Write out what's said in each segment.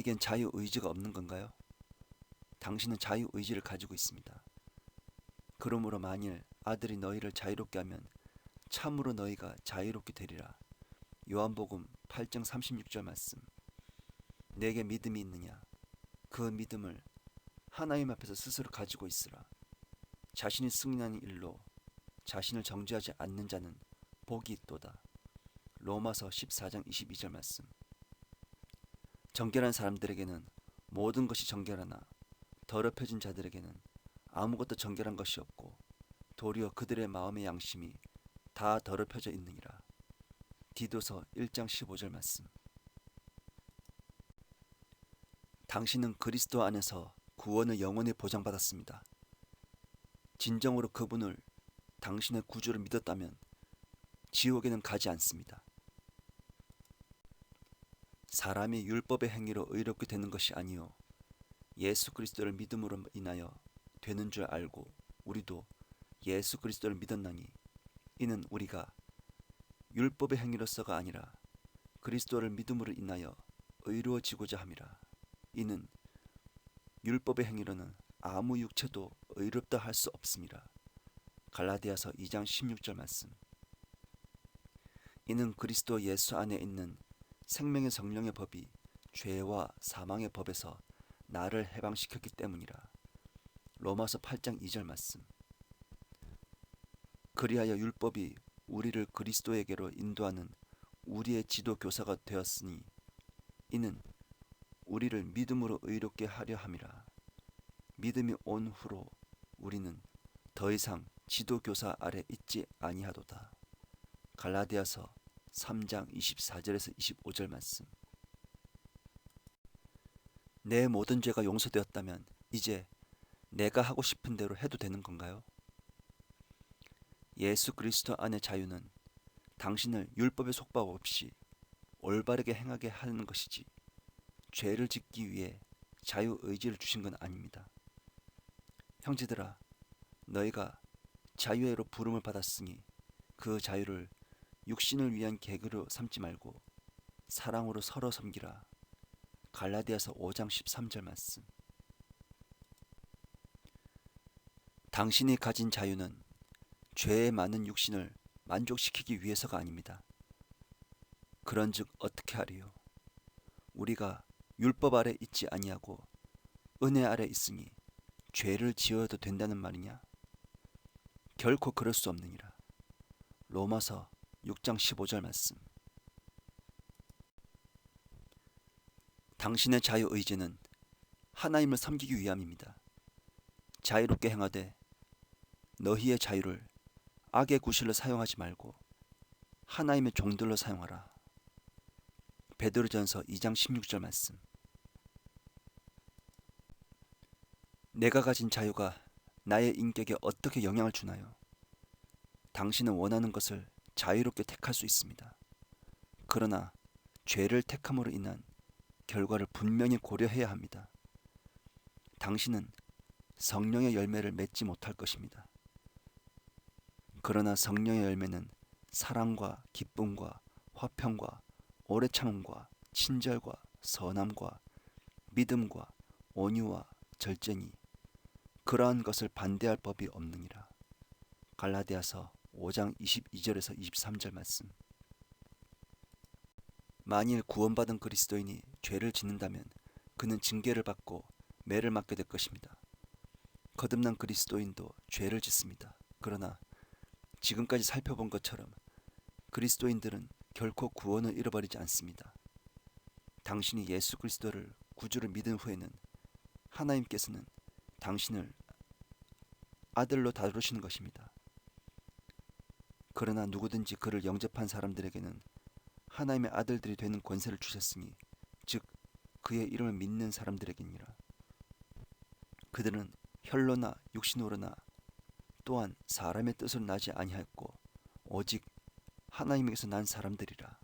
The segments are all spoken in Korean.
나에겐 자유 의지가 없는 건가요? 당신은 자유 의지를 가지고 있습니다. 그러므로 만일 아들이 너희를 자유롭게 하면 참으로 너희가 자유롭게 되리라. 요한복음 8장 36절 말씀. 내게 믿음이 있느냐? 그 믿음을 하나님 앞에서 스스로 가지고 있으라. 자신이 승리하는 일로 자신을 정죄하지 않는 자는 복이 있도다. 로마서 14장 22절 말씀. 정결한 사람들에게는 모든 것이 정결하나 더럽혀진 자들에게는 아무것도 정결한 것이 없고 도리어 그들의 마음의 양심이 다 더럽혀져 있느니라. 디도서 1장 15절 말씀. 당신은 그리스도 안에서 구원을 영원히 보장받았습니다. 진정으로 그분을 당신의 구주를 믿었다면 지옥에는 가지 않습니다. 사람이 율법의 행위로 의롭게 되는 것이 아니요 예수 그리스도를 믿음으로 인하여 되는 줄 알고 우리도 예수 그리스도를 믿었나니 이는 우리가 율법의 행위로서가 아니라 그리스도를 믿음으로 인하여 의로워지고자 함이라 이는 율법의 행위로는 아무 육체도 의롭다 할 수 없습니다. 갈라디아서 2장 16절 말씀. 이는 그리스도 예수 안에 있는 생명의 성령의 법이 죄와 사망의 법에서 나를 해방시켰기 때문이라. 로마서 8장 2절 말씀. 그리하여 율법이 우리를 그리스도에게로 인도하는 우리의 지도 교사가 되었으니 이는 우리를 믿음으로 의롭게 하려 함이라. 믿음이 온 후로 우리는 더 이상 지도 교사 아래 있지 아니하도다. 갈라디아서 3장 24절에서 25절 말씀. 내 모든 죄가 용서되었다면 이제 내가 하고 싶은 대로 해도 되는 건가요? 예수 그리스도 안의 자유는 당신을 율법의 속박 없이 올바르게 행하게 하는 것이지 죄를 짓기 위해 자유 의지를 주신 건 아닙니다. 형제들아 너희가 자유의로 부름을 받았으니 그 자유를 육신을 위한 계급으로 삼지 말고 사랑으로 서로 섬기라. 갈라디아서 5장 13절 말씀. 당신이 가진 자유는 죄의 많은 육신을 만족시키기 위해서가 아닙니다. 그런즉 어떻게 하리요? 우리가 율법 아래 있지 아니하고 은혜 아래 있으니 죄를 지어도 된다는 말이냐? 결코 그럴 수 없느니라. 로마서 6장 15절 말씀. 당신의 자유 의지는 하나님을 섬기기 위함입니다. 자유롭게 행하되 너희의 자유를 악의 구실로 사용하지 말고 하나님의 종들로 사용하라. 베드로전서 2장 16절 말씀. 내가 가진 자유가 나의 인격에 어떻게 영향을 주나요? 당신은 원하는 것을 자유롭게 택할 수 있습니다. 그러나 죄를 택함으로 인한 결과를 분명히 고려해야 합니다. 당신은 성령의 열매를 맺지 못할 것입니다. 그러나 성령의 열매는 사랑과 기쁨과 화평과 오래 참음과 친절과 선함과 믿음과 온유와 절제니 그러한 것을 반대할 법이 없느니라. 갈라디아서 5장 22절에서 23절 말씀. 만일 구원받은 그리스도인이 죄를 짓는다면 그는 징계를 받고 매를 맞게 될 것입니다. 거듭난 그리스도인도 죄를 짓습니다. 그러나 지금까지 살펴본 것처럼 그리스도인들은 결코 구원을 잃어버리지 않습니다. 당신이 예수 그리스도를 구주를 믿은 후에는 하나님께서는 당신을 아들로 다루시는 것입니다. 그러나 누구든지 그를 영접한 사람들에게는 하나님의 아들들이 되는 권세를 주셨으니 즉 그의 이름을 믿는 사람들에게니라. 그들은 혈로나 육신으로나 또한 사람의 뜻을 나지 아니하였고 오직 하나님에게서 난 사람들이라.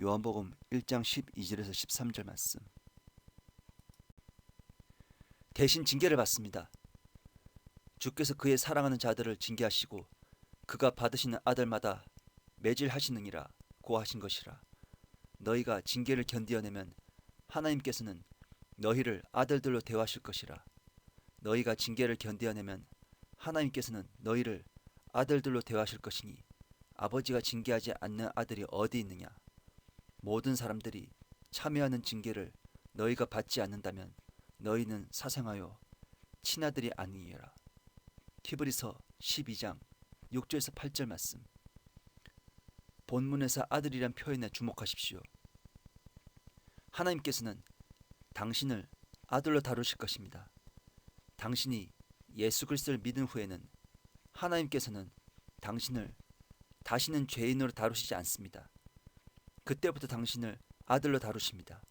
요한복음 1장 12절에서 13절 말씀. 대신 징계를 받습니다. 주께서 그의 사랑하는 자들을 징계하시고 그가 받으시는 아들마다 매질하시느니라 고하신 것이라. 너희가 징계를 견디어내면 하나님께서는 너희를 아들들로 대하실 것이라. 너희가 징계를 견디어내면 하나님께서는 너희를 아들들로 대하실 것이니 아버지가 징계하지 않는 아들이 어디 있느냐? 모든 사람들이 참여하는 징계를 너희가 받지 않는다면 너희는 사생하여 친아들이 아니니라. 히브리서 12장 6절에서 8절 말씀. 본문에서 아들이란 표현에 주목하십시오. 하나님께서는 당신을 아들로 다루실 것입니다. 당신이 예수 그리스도를 믿은 후에는 하나님께서는 당신을 다시는 죄인으로 다루시지 않습니다. 그때부터 당신을 아들로 다루십니다.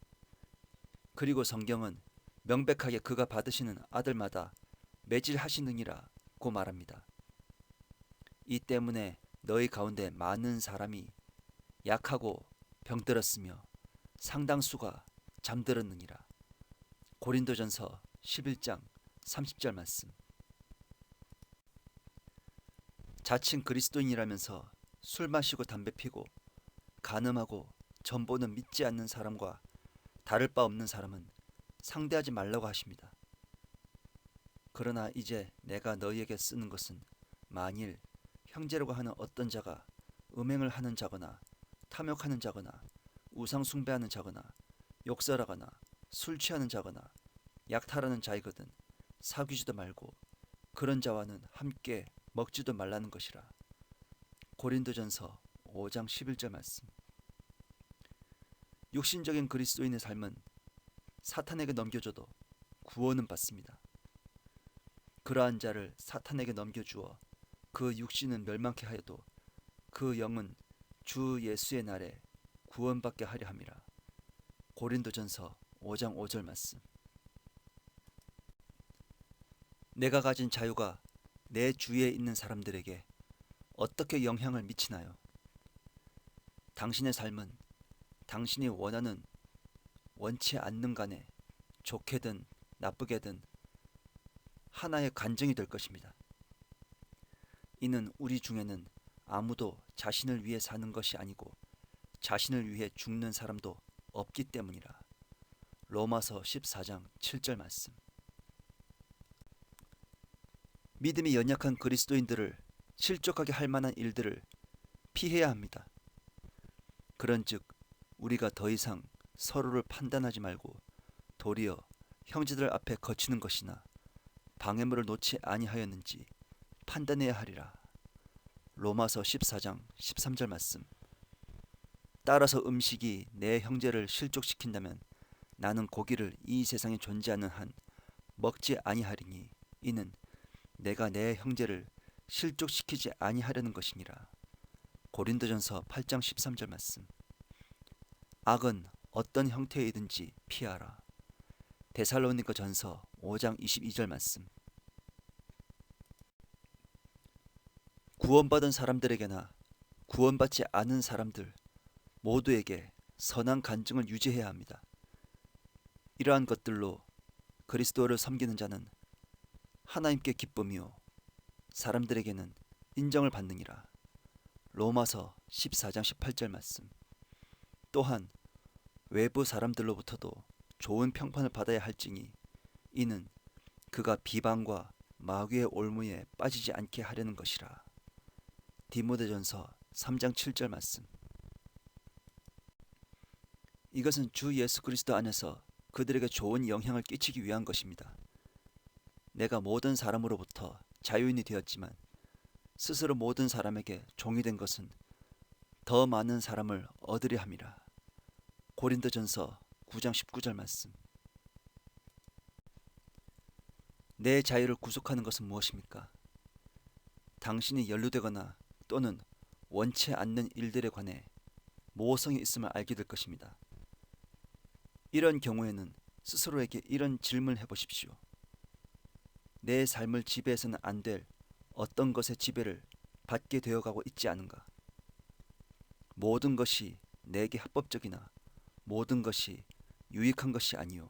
그리고 성경은 명백하게 그가 받으시는 아들마다 매질하시느니라고 말합니다. 이 때문에 너희 가운데 많은 사람이 약하고 병들었으며 상당수가 잠들었느니라. 고린도전서 11장 30절 말씀. 자칭 그리스도인이라면서 술 마시고 담배 피고 간음하고 전보는 믿지 않는 사람과 다를 바 없는 사람은 상대하지 말라고 하십니다. 그러나 이제 내가 너희에게 쓰는 것은 만일 형제라고 하는 어떤 자가 음행을 하는 자거나 탐욕하는 자거나 우상 숭배하는 자거나 욕설하거나 술 취하는 자거나 약탈하는 자이거든 사귀지도 말고 그런 자와는 함께 먹지도 말라는 것이라. 고린도전서 5장 11절 말씀. 육신적인 그리스도인의 삶은 사탄에게 넘겨줘도 구원은 받습니다. 그러한 자를 사탄에게 넘겨주어 그 육신은 멸망케 하여도 그 영은 주 예수의 날에 구원받게 하려 함이라. 고린도전서 5장 5절 말씀. 내가 가진 자유가 내 주위에 있는 사람들에게 어떻게 영향을 미치나요? 당신의 삶은 당신이 원하는 원치 않는 간에 좋게든 나쁘게든 하나의 간증이 될 것입니다. 이는 우리 중에는 아무도 자신을 위해 사는 것이 아니고 자신을 위해 죽는 사람도 없기 때문이라. 로마서 14장 7절 말씀. 믿음이 연약한 그리스도인들을 실족하게 할 만한 일들을 피해야 합니다. 그런즉 우리가 더 이상 서로를 판단하지 말고 도리어 형제들 앞에 거치는 것이나 방해물을 놓지 아니하였는지 판단해야 하리라. 로마서 14장 13절 말씀. 따라서 음식이 내 형제를 실족시킨다면 나는 고기를 이 세상에 존재하는 한 먹지 아니하리니 이는 내가 내 형제를 실족시키지 아니하려는 것이니라. 고린도전서 8장 13절 말씀. 악은 어떤 형태이든지 피하라. 데살로니가 전서 5장 22절 말씀. 구원받은 사람들에게나 구원받지 않은 사람들 모두에게 선한 간증을 유지해야 합니다. 이러한 것들로 그리스도를 섬기는 자는 하나님께 기쁨이요 사람들에게는 인정을 받느니라. 로마서 14장 18절 말씀. 또한 외부 사람들로부터도 좋은 평판을 받아야 할지니 이는 그가 비방과 마귀의 올무에 빠지지 않게 하려는 것이라. 디모데전서 3장 7절 말씀. 이것은 주 예수 그리스도 안에서 그들에게 좋은 영향을 끼치기 위한 것입니다. 내가 모든 사람으로부터 자유인이 되었지만 스스로 모든 사람에게 종이 된 것은 더 많은 사람을 얻으려 함이라. 고린도전서 9장 19절 말씀. 내 자유를 구속하는 것은 무엇입니까? 당신이 연루되거나 또는 원치 않는 일들에 관해 모성이 있음을 알게 될 것입니다. 이런 경우에는 스스로에게 이런 질문을 해보십시오. 내 삶을 지배해서는 안 될 어떤 것의 지배를 받게 되어가고 있지 않은가? 모든 것이 내게 합법적이나 모든 것이 유익한 것이 아니요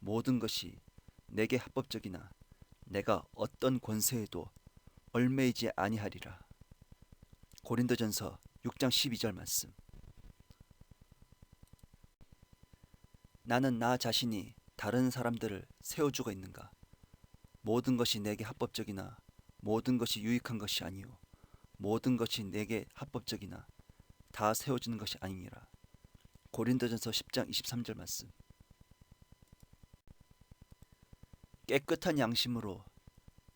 모든 것이 내게 합법적이나 내가 어떤 권세에도 얼매이지 아니하리라. 고린도전서 6장 12절 말씀. 나는 나 자신이 다른 사람들을 세워주고 있는가? 모든 것이 내게 합법적이나 모든 것이 유익한 것이 아니요 모든 것이 내게 합법적이나 다 세워주는 것이 아니니라. 고린도전서 10장 23절 말씀. 깨끗한 양심으로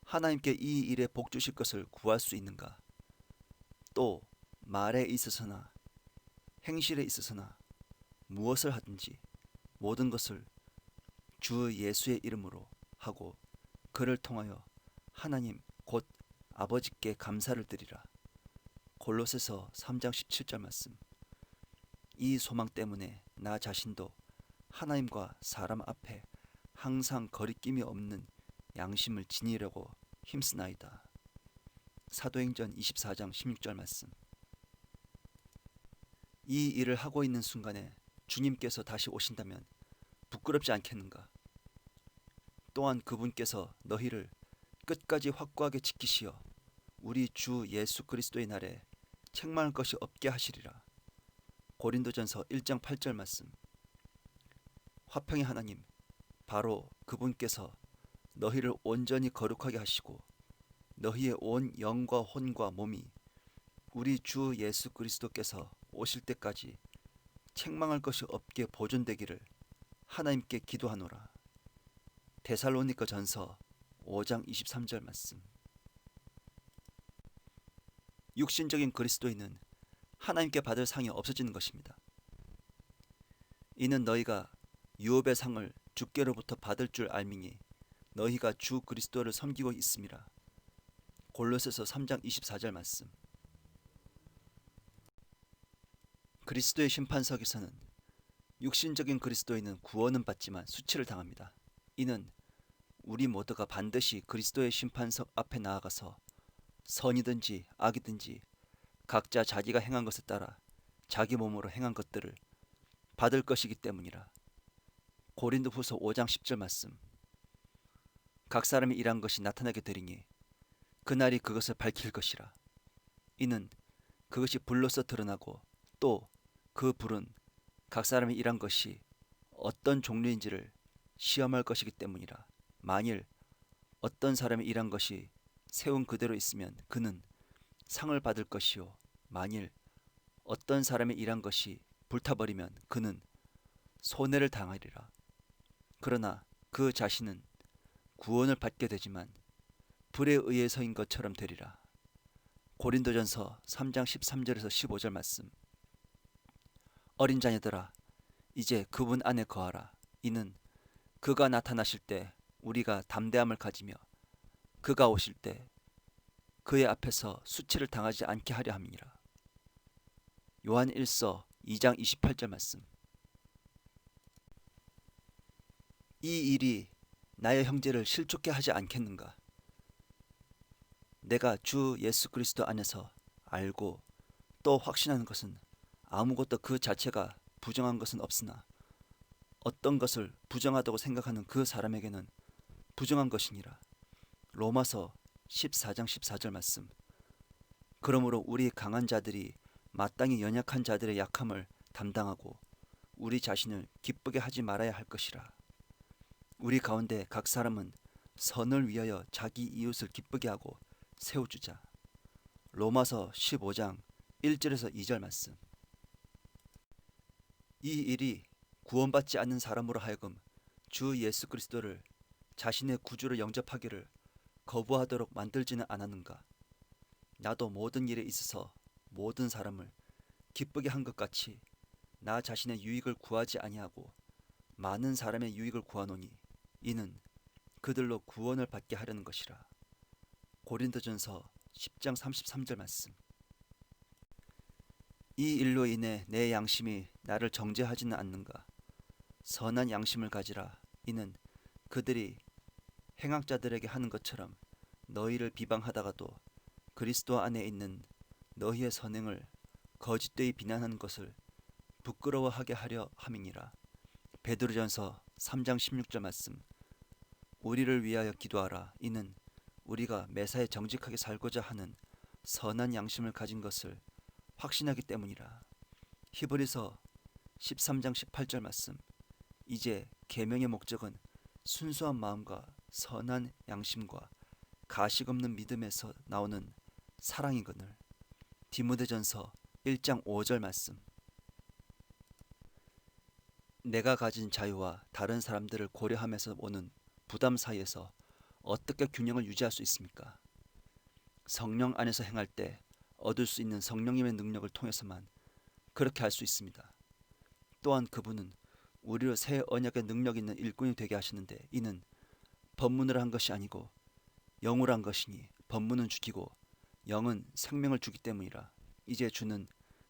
하나님께 이 일에 복 주실 것을 구할 수 있는가? 또 말에 있어서나 행실에 있어서나 무엇을 하든지 모든 것을 주 예수의 이름으로 하고 그를 통하여 하나님 곧 아버지께 감사를 드리라. 골로새서 3장 17절 말씀. 이 소망 때문에 나 자신도 하나님과 사람 앞에 항상 거리낌이 없는 양심을 지니려고 힘쓰나이다. 사도행전 24장 16절 말씀. 이 일을 하고 있는 순간에 주님께서 다시 오신다면 부끄럽지 않겠는가? 또한 그분께서 너희를 끝까지 확고하게 지키시어 우리 주 예수 그리스도의 날에 책망할 것이 없게 하시리라. 고린도전서 1장 8절 말씀. 화평의 하나님 바로 그분께서 너희를 온전히 거룩하게 하시고 너희의 온 영과 혼과 몸이 우리 주 예수 그리스도께서 오실 때까지 책망할 것이 없게 보존되기를 하나님께 기도하노라. 데살로니가 전서 5장 23절 말씀. 육신적인 그리스도인은 하나님께 받을 상이 없어지는 것입니다. 이는 너희가 유업의 상을 주께로부터 받을 줄 알미니 너희가 주 그리스도를 섬기고 있음이라. 골로새서 3장 24절 말씀. 그리스도의 심판석에서는 육신적인 그리스도인은 구원은 받지만 수치를 당합니다. 이는 우리 모두가 반드시 그리스도의 심판석 앞에 나아가서 선이든지 악이든지 각자 자기가 행한 것에 따라 자기 몸으로 행한 것들을 받을 것이기 때문이라. 고린도후서 5장 10절 말씀. 각 사람이 일한 것이 나타나게 되리니 그날이 그것을 밝힐 것이라. 이는 그것이 불로서 드러나고 또 그 불은 각 사람이 일한 것이 어떤 종류인지를 시험할 것이기 때문이라. 만일 어떤 사람이 일한 것이 세운 그대로 있으면 그는 상을 받을 것이요. 만일 어떤 사람이 일한 것이 불타버리면 그는 손해를 당하리라. 그러나 그 자신은 구원을 받게 되지만 불에 의해서인 것처럼 되리라. 고린도전서 3장 13절에서 15절 말씀. 어린 자녀들아 이제 그분 안에 거하라. 이는 그가 나타나실 때 우리가 담대함을 가지며 그가 오실 때 그의 앞에서 수치를 당하지 않게 하려 함이니라. 요한 1서 2장 28절 말씀. 이 일이 나의 형제를 실족케 하지 않겠는가? 내가 주 예수 그리스도 안에서 알고 또 확신하는 것은 아무것도 그 자체가 부정한 것은 없으나 어떤 것을 부정하다고 생각하는 그 사람에게는 부정한 것이니라. 로마서 14장 14절 말씀. 그러므로 우리 강한 자들이 마땅히 연약한 자들의 약함을 담당하고 우리 자신을 기쁘게 하지 말아야 할 것이라. 우리 가운데 각 사람은 선을 위하여 자기 이웃을 기쁘게 하고 세워주자. 로마서 15장 1절에서 2절 말씀. 이 일이 구원받지 않는 사람으로 하여금 주 예수 그리스도를 자신의 구주로 영접하기를 거부하도록 만들지는 않았는가? 나도 모든 일에 있어서 모든 사람을 기쁘게 한 것 같이 나 자신의 유익을 구하지 아니하고 많은 사람의 유익을 구하노니 이는 그들로 구원을 받게 하려는 것이라. 고린도전서 10장 33절 말씀. 이 일로 인해 내 양심이 나를 정죄하지는 않는가? 선한 양심을 가지라. 이는 그들이 행악자들에게 하는 것처럼 너희를 비방하다가도 그리스도 안에 있는 너희의 선행을 거짓되이 비난하는 것을 부끄러워하게 하려 함이니라. 베드로전서 3장 16절 말씀. 우리를 위하여 기도하라. 이는 우리가 매사에 정직하게 살고자 하는 선한 양심을 가진 것을 확신하기 때문이라. 히브리서 13장 18절 말씀. 이제 계명의 목적은 순수한 마음과 선한 양심과 가식 없는 믿음에서 나오는 사랑이거늘. 디모데전서 1장 5절 말씀. 내가 가진 자유와 다른 사람들을 고려하면서 오는 부담 사이에서 어떻게 균형을 유지할 수 있습니까? 성령 안에서 행할 때 얻을 수 있는 성령님의 능력을 통해서만 그렇게 할 수 있습니다. 또한 그분은 우리를 새 언약의 능력 있는 일꾼이 되게 하시는데 이는 법문을 한 것이 아니고 영으로 한 것이니 법문은 죽이고 영은 생명을 주기 때문이라 이제 주는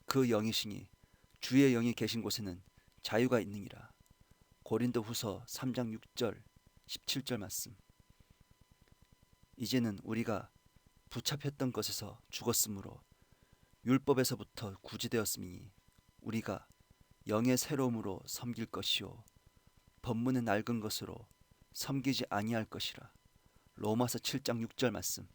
그 영이시니 주의 영이 계신 곳에는 자유가 있느니라. 고린도 후서 3장 6절 17절 말씀. 이제는 우리가 붙잡혔던 것에서 죽었으므로 율법에서부터 구제되었으니 우리가 영의 새로움으로 섬길 것이요 법문의 낡은 것으로 섬기지 아니할 것이라. 로마서 7장 6절 말씀.